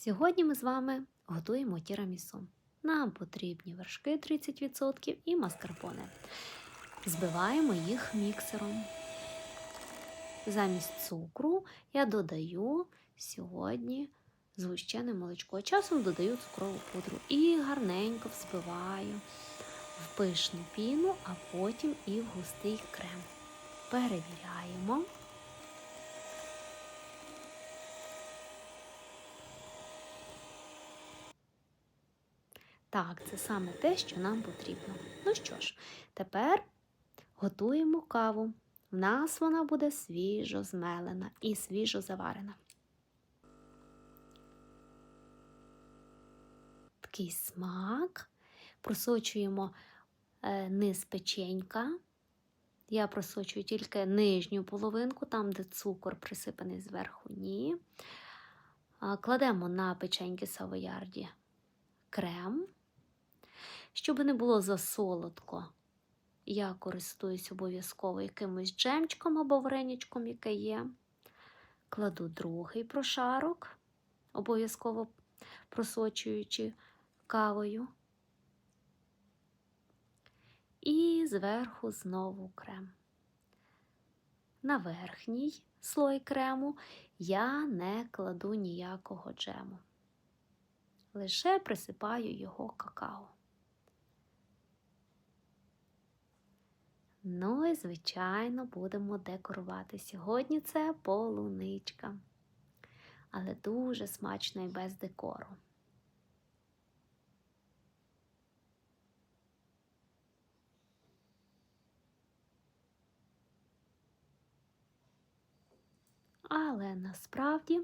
Сьогодні ми з вами готуємо тірамісу. Нам потрібні вершки 30% і маскарпоне. Збиваємо їх міксером. Замість цукру я додаю сьогодні згущене молочко. Часом додаю цукрову пудру і гарненько взбиваю в пишну піну, а потім і в густий крем. Перевіряємо. Так, це саме те, що нам потрібно. Ну що ж, тепер готуємо каву. В нас вона буде свіжо змелена і свіжо заварена. Такий смак. Просочуємо е, низ печенька. Я просочую тільки нижню половинку, там, де цукор присипаний зверху, ні. Кладемо на печеньки савоярді крем. Щоб не було засолодко, я користуюсь обов'язково якимось джемчиком або вареничком, яке є. Кладу другий прошарок, обов'язково просочуючи кавою. І зверху знову крем. На верхній слой крему я не кладу ніякого джему. Лише присипаю його какао. Ну і, звичайно, будемо декорувати. Сьогодні це полуничка, але дуже смачно і без декору. Але насправді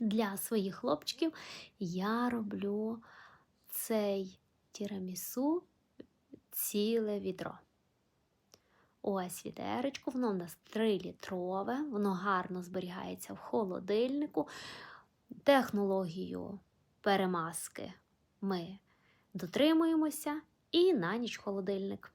для своїх хлопчиків я роблю цей тірамісу ціле відро. Ось відеречко, воно в нас 3-літрове, воно гарно зберігається в холодильнику. Технологію перемазки ми дотримуємося і на ніч холодильник.